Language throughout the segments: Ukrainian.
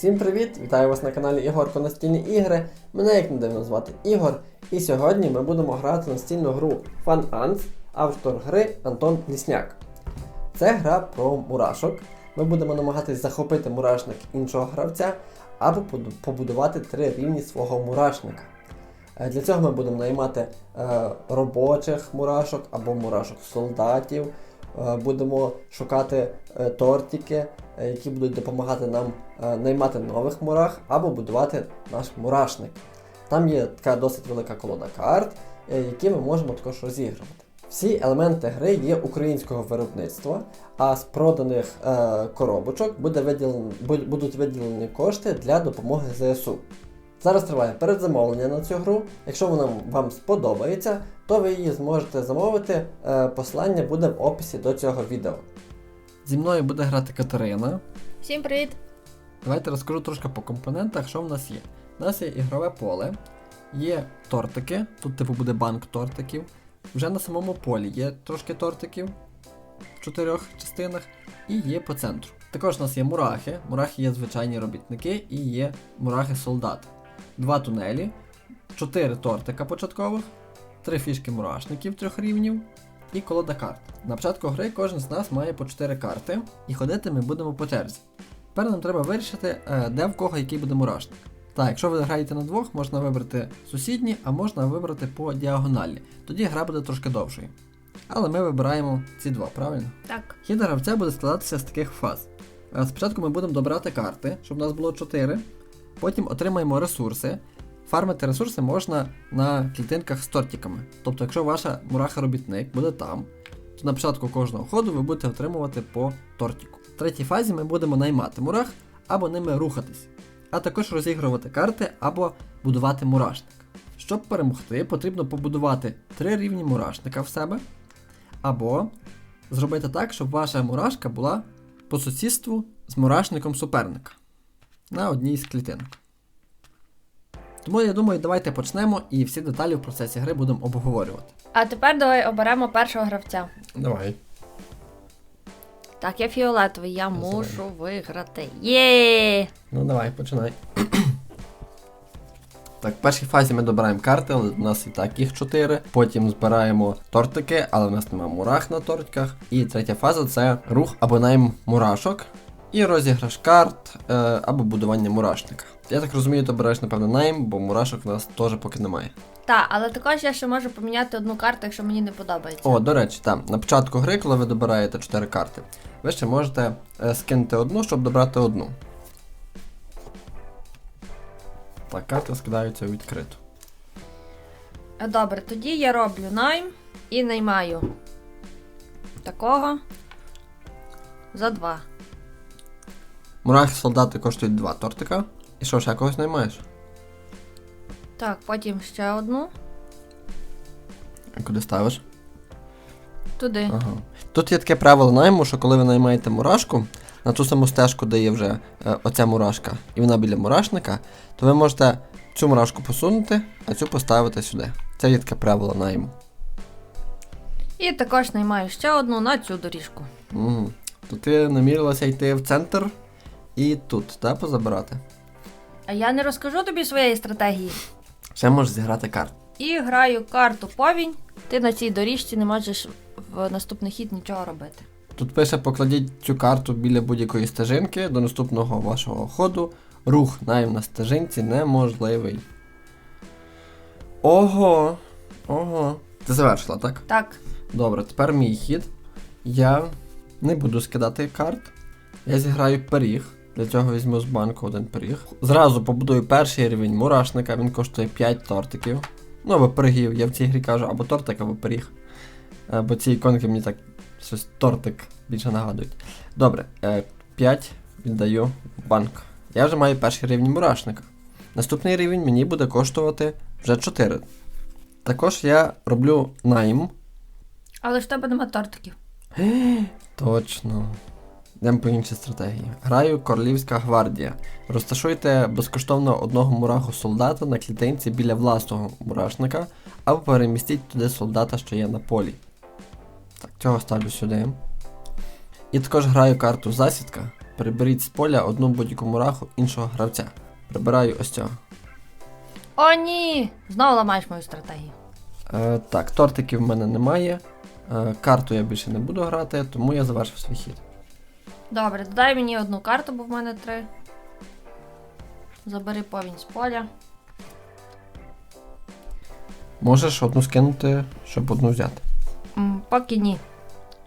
Всім привіт! Вітаю вас на каналі Ігорко Настільні ігри. Мене як не дивно звати Ігор. І сьогодні ми будемо грати настільну гру Fun Ants, автор гри Антон Лісняк. Це гра про мурашок. Ми будемо намагатись захопити мурашник іншого гравця або побудувати три рівні свого мурашника. Е, Для цього ми будемо наймати е, робочих мурашок або мурашок солдатів. Е, будемо шукати тортики, які будуть допомагати нам е, наймати нових мурах або будувати наш мурашник. Там є така досить велика колода карт, е, які ми можемо також розігрувати. Всі елементи гри є українського виробництва, а з проданих е, коробочок буде виділен, будуть виділені кошти для допомоги ЗСУ. Зараз триває передзамовлення на цю гру. Якщо вона вам сподобається, то ви її зможете замовити. Е, посилання буде в описі до цього відео. Зі мною буде грати Катерина. Всім привіт! Давайте розкажу трошки по компонентах, що в нас є. У нас є ігрове поле, є тортики, тут типу буде банк тортиків. Вже на самому полі є трошки тортиків в чотирьох частинах і є по центру. Також у нас є мурахи. Мурахи є звичайні робітники і є мурахи-солдати. Два тунелі, чотири тортика початкових, три фішки мурашників трьох рівнів і колода карт. На початку гри кожен з нас має по 4 карти, і ходити ми будемо по черзі. Тепер нам треба вирішити, е, де в кого який буде мурашник. Так, якщо ви граєте на двох, можна вибрати сусідні, а можна вибрати по діагоналі. Тоді гра буде трошки довшою. Але ми вибираємо ці два, правильно? Так, Хід гравця буде складатися з таких фаз. Е, Спочатку ми будемо добирати карти, щоб у нас було 4. Потім отримаємо ресурси. Фармити ресурси можна на клітинках з тортиками. Тобто, якщо ваша мураха-робітник буде там, то на початку кожного ходу ви будете отримувати по тортику. В третій фазі ми будемо наймати мурах або ними рухатись, а також розігрувати карти або будувати мурашник. Щоб перемогти, потрібно побудувати три рівні мурашника в себе, або зробити так, щоб ваша мурашка була по сусідству з мурашником суперника на одній з клітинок. Тому я думаю, давайте почнемо і всі деталі в процесі гри будемо обговорювати. а тепер давай оберемо першого гравця. Давай. Так, я фіолетовий, я зелений. мушу виграти. Є! Ну давай, починай. Так, в першій фазі ми добираємо карти, але у нас і так їх 4. Потім збираємо тортики, але в нас немає мурах на тортиках. І третя фаза це рух або найм мурашок. І розіграш карт е, або будування мурашника. Я так розумію, ти береш, напевно, найм, бо мурашок в нас теж поки немає. Так, але також я ще можу поміняти одну карту, якщо мені не подобається. О, до речі, там, на початку гри, коли ви добираєте 4 карти, ви ще можете е, скинути одну, щоб добрати одну. Так, карти скидаються у відкриту. Е, Добре, тоді я роблю найм і наймаю такого за два. Мурахи солдати коштують 2 тортика. І що, ще когось наймаєш? Так, потім ще одну. Куди ставиш? Туди. Ага. Тут є таке правило найму, що коли ви наймаєте мурашку на ту саму стежку, де є вже е, оця мурашка, і вона біля мурашника, то ви можете цю мурашку посунути, а цю поставити сюди. Це є таке правило найму. І також наймаю ще одну на цю доріжку. Угу. То ти намірилася йти в центр і тут, так, позабирати. А я не розкажу тобі своєї стратегії. Ще можеш зіграти карт. І граю карту повінь. Ти на цій доріжці не можеш в наступний хід нічого робити. Тут пише, покладіть цю карту біля будь-якої стежинки до наступного вашого ходу. Рух найм на стежинці неможливий. Ого. Ого. Ти завершила, так? Так, Добре, тепер мій хід. Я не буду скидати карт. Я зіграю пиріг. Для цього візьму з банку один пиріг. Зразу побудую перший рівень мурашника, він коштує 5 тортиків. Ну або пирогів, я в цій грі кажу, або тортик, або пиріг. Е, Бо ці іконки мені так щось тортик більше нагадують. Добре, 5 віддаю в банк. Я вже маю перший рівень мурашника. Наступний рівень мені буде коштувати вже 4. Також я роблю найм. але ж в тебе нема тортиків. Точно. Йдемо по іншій стратегії. Граю Королівська гвардія. Розташуйте безкоштовно одного мураху солдата на клітинці біля власного мурашника, або перемістіть туди солдата, що є на полі. Так, цього ставлю сюди. І також граю карту засідка. Приберіть з поля одну будь-яку мураху іншого гравця. Прибираю ось цього. О, ні! Знову ламаєш мою стратегію. Е, так, тортиків в мене немає. Е, карту я більше не буду грати, тому я завершив свій хід. Добре, додай мені одну карту, бо в мене три. Забери повінь з поля. Можеш одну скинути, щоб одну взяти. М, Поки ні.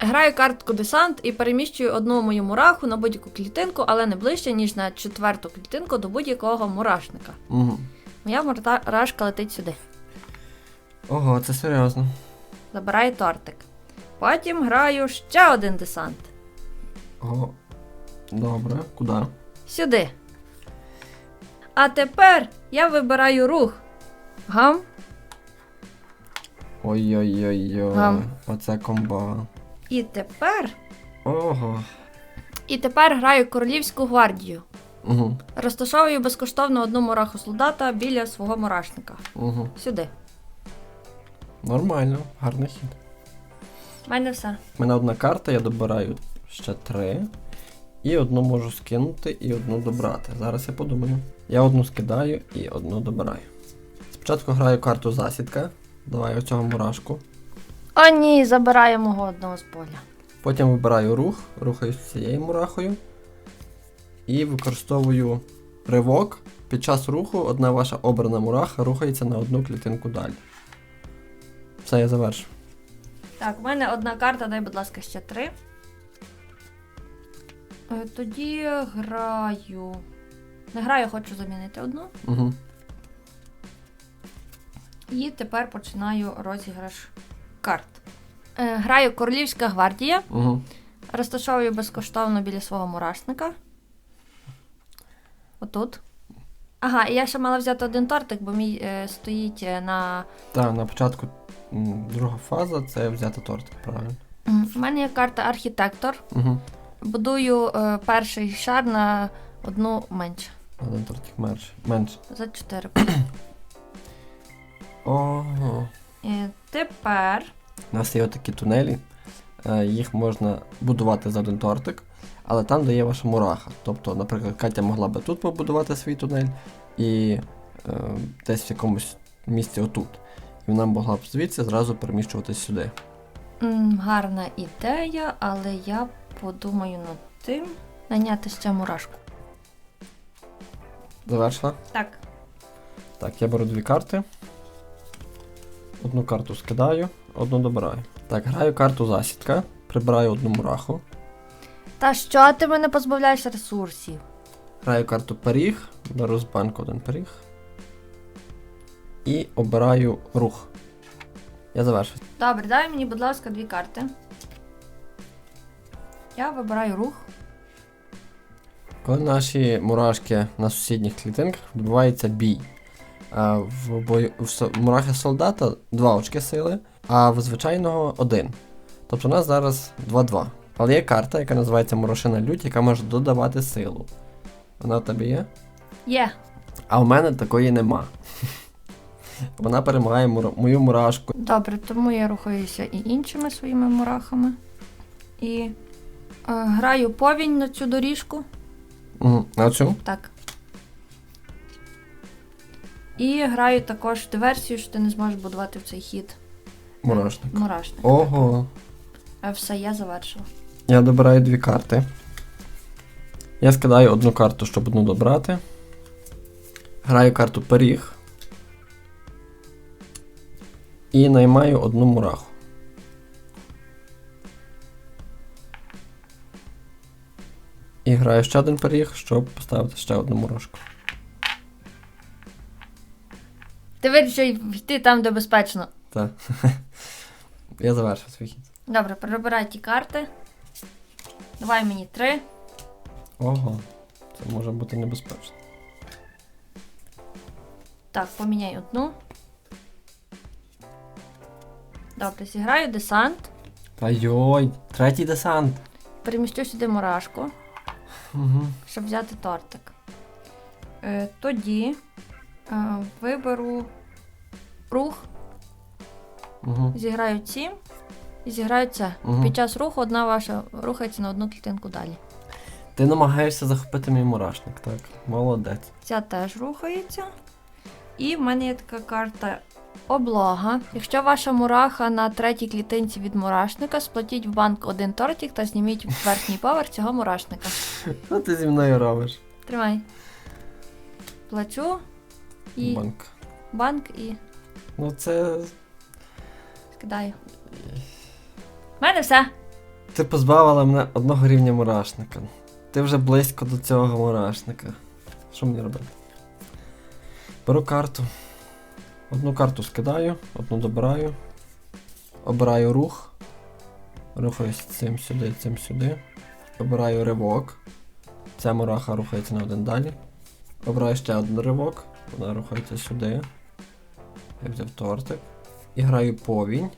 Граю картку десант і переміщую одну мою мураху на будь-яку клітинку, але не ближче, ніж на четверту клітинку до будь-якого мурашника. Угу. Моя мурашка летить сюди. Ого, це серйозно. Забираю тортик. Потім граю ще один десант. Ого. Добре, куди? Сюди. А тепер я вибираю рух. Гам. Ой-ой-ой-ой. Гам. Оце комба. І тепер. Ого. І тепер граю королівську гвардію. Угу. Розташовую безкоштовно одну мураху солдата біля свого мурашника. Угу. Сюди. Нормально, гарний хід. У мене все. У мене одна карта, я добираю ще три. І одну можу скинути, і одну добрати. Зараз я подумаю. Я одну скидаю і одну добираю. Спочатку граю карту засідка. Давай оцього мурашку. О, ні, забираю мого одного з поля. Потім вибираю рух, рухаюсь цією мурахою. І використовую ривок. Під час руху одна ваша обрана мураха рухається на одну клітинку далі. Все, я завершив. Так, в мене одна карта, дай, будь ласка, ще три. Е, Тоді граю. Не граю, хочу замінити одну. Угу. І тепер починаю розіграш карт. Е, Граю Королівська гвардія. Угу. Розташовую безкоштовно біля свого мурашника. Отут. Ага, і я ще мала взяти один тортик, бо мій е, стоїть е, на. Так, на початку друга фаза це взяти тортик, правильно. У мене є карта архітектор. Угу. Будую е, перший шар на одну менше. Один тортик менше. менше. За 4. Ого. І тепер. У нас є такі тунелі. Е, Їх можна будувати за один тортик, але там, де є ваша мураха. Тобто, наприклад, Катя могла би тут побудувати свій тунель і е, десь в якомусь місці отут. І вона могла б звідси зразу переміщуватись сюди. м, Гарна ідея, але я подумаю над тим. Наняти ще мурашку. Завершила? Так. Так, я беру дві карти. Одну карту скидаю, одну добираю. Так, граю карту засідка, прибираю одну мураху. Та що ти мене позбавляєш ресурсів? Граю карту пиріг, беру з банку один пиріг. І обираю рух. Я завершив. Добре, дай мені, будь ласка, дві карти. Я вибираю рух. Коли наші мурашки на сусідніх клітинках відбувається бій. А в, бою, в мурахи солдата 2 очки сили, а в звичайного один. Тобто у нас зараз 2-2. Але є карта, яка називається Морошина Лють, яка може додавати силу. Вона в тебе є? Є. А у мене такої нема. Вона перемагає мура- мою мурашку. Добре, тому я рухаюся і іншими своїми мурахами. І граю повінь на цю доріжку. На цю? Так. І граю також диверсію, що ти не зможеш будувати в цей хід Мурашник. мурашник. Ого. А все, я завершила. Я добираю дві карти. Я скидаю одну карту, щоб одну добрати. Граю карту пиріг. І наймаю одну мураху. І граю ще один пиріг, щоб поставити ще одну мурашку. Ти вирішив йти там, де безпечно. Так. Я завершив свій хід. Добре, перебирай ті карти. Давай мені три. Ого. Це може бути небезпечно. Так, поміняй одну. Добре, зіграю десант. Та йой, третій десант. Перемістю сюди мурашку, Угу. щоб взяти тортик. Е, тоді е, виберу рух, Угу. зіграю ці і зіграю це. Мгм. Під час руху одна ваша рухається на одну клітинку далі. Ти намагаєшся захопити мій мурашник, так? Молодець. Ця теж рухається. І в мене є така карта облога. Якщо ваша мураха на третій клітинці від мурашника, сплатіть в банк один тортик та зніміть верхній поверх цього мурашника. Що ти зі мною робиш? Тримай. Плачу і Банк. банк і Ну це. скидаю. У мене все. Ти позбавила мене одного рівня мурашника. Ти вже близько до цього мурашника. Що мені робити? Беру карту. Одну карту скидаю, одну добираю. Обираю рух. Рухаюсь цим сюди, цим сюди. Обираю ривок. Ця мураха рухається на один далі. Обираю ще один ривок. Вона рухається сюди. Я взяв тортик. І граю повінь.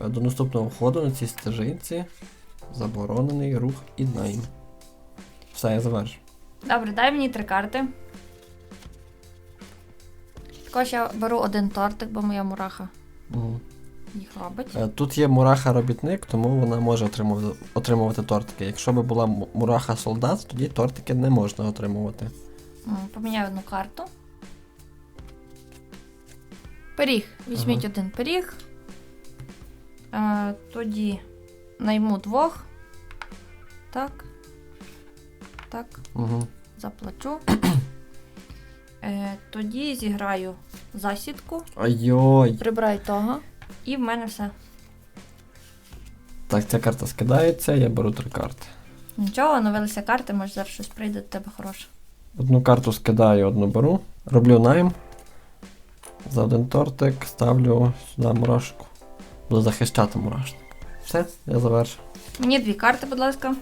До наступного входу на цій стежинці заборонений рух і найм. Все, я завершу. Добре, дай мені три карти. Також я беру один тортик, бо моя мураха Мгм. їх робить. Е, Тут є мураха-робітник, тому вона може отримувати, отримувати тортики. Якщо би була мураха-солдат, тоді тортики не можна отримувати. М, Поміняю одну карту. Пиріг. Візьміть один пиріг. Е, тоді найму двох. Так. Так. Угу. Заплачу. Е, тоді зіграю засідку. Ой-ой. Прибираю того. І в мене все. Так, ця карта скидається, я беру три карти. Нічого, оновилися карти, може зараз щось прийде до тебе хороше. Одну карту скидаю, одну беру. Роблю найм. За один тортик ставлю сюди мурашку. Буду захищати мурашник. Все, я завершив. Мені дві карти, будь ласка.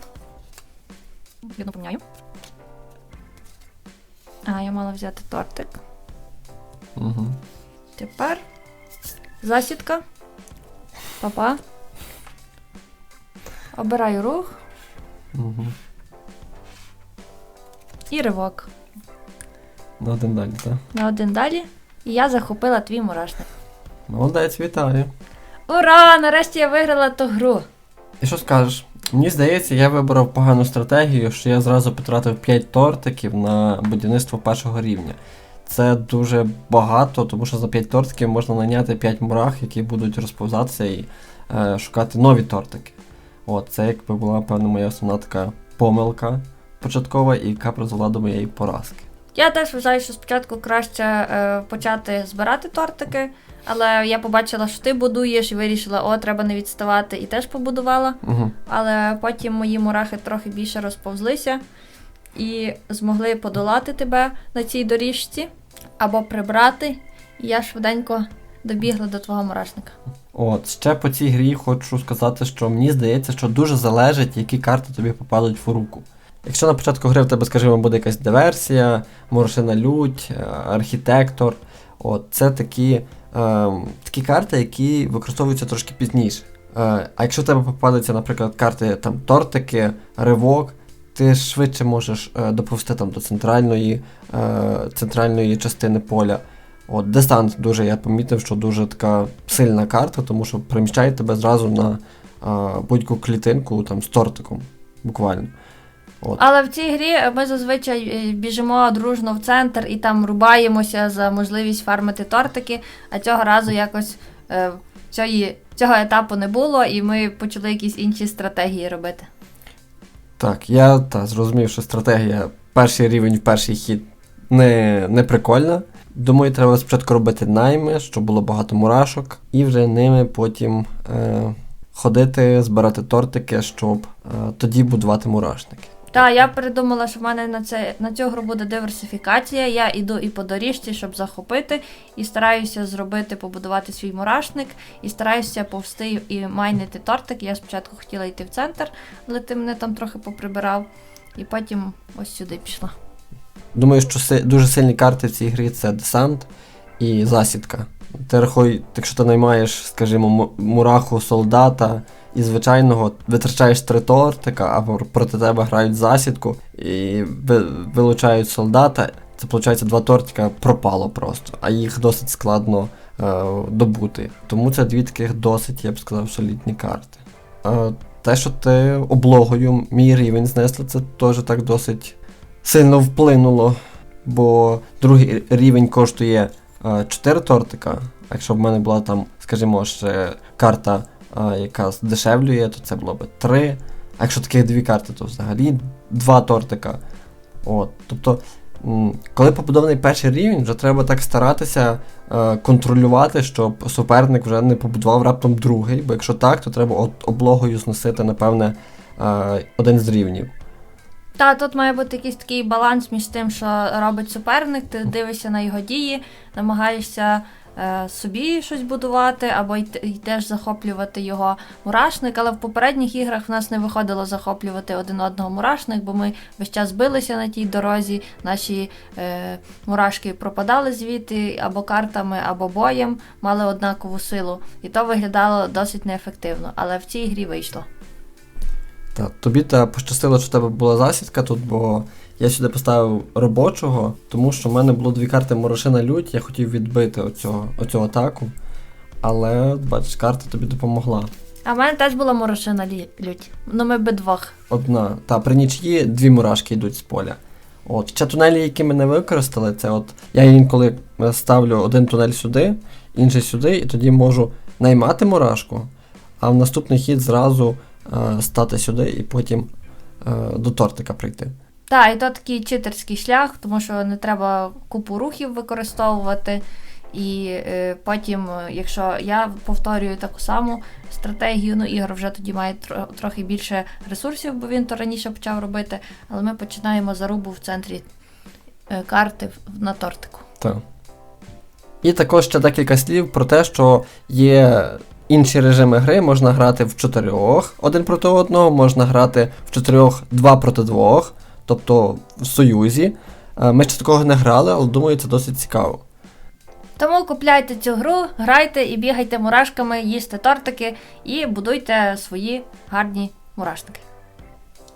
Одну поміняю. А, я мала взяти тортик. Угу. Тепер засідка. Папа. Обираю рух Угу. і ривок. На один далі, так? На один далі. І я захопила твій мурашник. Молодець, вітаю. Ура! Нарешті я виграла ту гру. І що скажеш? Мені здається, я вибрав погану стратегію, що я зразу потратив 5 тортиків на будівництво першого рівня. Це дуже багато, тому що за 5 тортиків можна наняти 5 мурах, які будуть розповзатися і е, шукати нові тортики. От, це якби була певна моя основна така помилка початкова, і яка призвела до моєї поразки. Я теж вважаю, що спочатку краще е, почати збирати тортики, але я побачила, що ти будуєш, і вирішила, о, треба не відставати, і теж побудувала. Угу. Але потім мої мурахи трохи більше розповзлися і змогли подолати тебе на цій доріжці або прибрати. І я швиденько добігла до твого мурашника. От, ще по цій грі хочу сказати, що мені здається, що дуже залежить, які карти тобі попадуть в руку. Якщо на початку гри в тебе, скажімо, буде якась диверсія, морошина лють, е, архітектор, от, це такі, такі карти, які використовуються трошки пізніше. Е, а якщо в тебе попадуться, наприклад, карти там тортики, ривок, ти швидше можеш е, доповсти там до центральної, е, центральної частини поля. От, десант дуже я помітив, що дуже така сильна карта, тому що приміщає тебе зразу на будь-яку клітинку там, з тортиком. Буквально. От. Але в цій грі ми зазвичай е, біжимо дружно в центр і там рубаємося за можливість фармити тортики, а цього разу якось е, цієї, цього етапу не було, і ми почали якісь інші стратегії робити. Так, я та, зрозумів, що стратегія перший рівень перший хід не, не прикольна. Думаю, треба спочатку робити найми, щоб було багато мурашок, і вже ними потім е, ходити, збирати тортики, щоб е, тоді будувати мурашники. Так, я придумала, що в мене на це на цю гру буде диверсифікація. Я іду і по доріжці, щоб захопити, і стараюся зробити, побудувати свій мурашник, і стараюся повсти і майнити тортик. Я спочатку хотіла йти в центр, але ти мене там трохи поприбирав, і потім ось сюди пішла. Думаю, що дуже сильні карти в цій грі це десант і засідка. Ти рахуй, якщо ти наймаєш, скажімо, мураху солдата і звичайного витрачаєш три тортика, а пр- проти тебе грають засідку і вилучають солдата, це виходить два тортика пропало просто, а їх досить складно е, добути. Тому це дві таких досить, я б сказав, солідні карти. Е, те, що ти облогою мій рівень знесли, це теж так досить сильно вплинуло. Бо другий рівень коштує 4 тортика. Якщо б в мене була там, скажімо, ще карта, яка здешевлює, то це було б 3. А якщо таких дві карти, то взагалі 2 тортика. От. Тобто, коли побудований перший рівень, вже треба так старатися е, контролювати, щоб суперник вже не побудував раптом другий, бо якщо так, то треба от облогою зносити, напевне, е, один з рівнів. Та тут має бути якийсь такий баланс між тим, що робить суперник, ти дивишся на його дії, намагаєшся собі щось будувати, або йдеш захоплювати його мурашник. Але в попередніх іграх в нас не виходило захоплювати один одного мурашник, бо ми весь час билися на тій дорозі, наші е, мурашки пропадали звідти або картами, або боєм, мали однакову силу. І то виглядало досить неефективно. Але в цій грі вийшло. Та, тобі та пощастило, що в тебе була засідка тут, бо я сюди поставив робочого, тому що в мене було дві карти Морошина Лють, я хотів відбити оцього, оцю атаку. Але, бачиш, карта тобі допомогла. А в мене теж була морошина лі- лють. Ну ми двох. Одна. Та при нічиї дві мурашки йдуть з поля. От. Ще тунелі, які ми не використали, це от я інколи е, ставлю один тунель сюди, інший сюди, і тоді можу наймати мурашку, а в наступний хід зразу е, стати сюди і потім е, до тортика прийти. Так, і то такий читерський шлях, тому що не треба купу рухів використовувати. І е, потім, е, якщо я повторюю таку саму стратегію, ну Ігор вже тоді має тро- трохи більше ресурсів, бо він то раніше почав робити. Але ми починаємо зарубу в центрі е, карти на тортику. Так. І також ще декілька слів про те, що є інші режими гри, можна грати в чотирьох один проти одного, можна грати в чотирьох два проти двох, тобто в союзі. Е, Ми ще такого не грали, але думаю, це досить цікаво. Тому купляйте цю гру, грайте і бігайте мурашками, їсте тортики і будуйте свої гарні мурашники.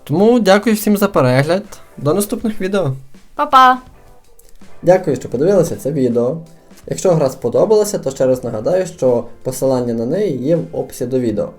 Тому дякую всім за перегляд. До наступних відео. Па-па! Дякую, що подивилися це відео. Якщо гра сподобалася, то ще раз нагадаю, що посилання на неї є в описі до відео.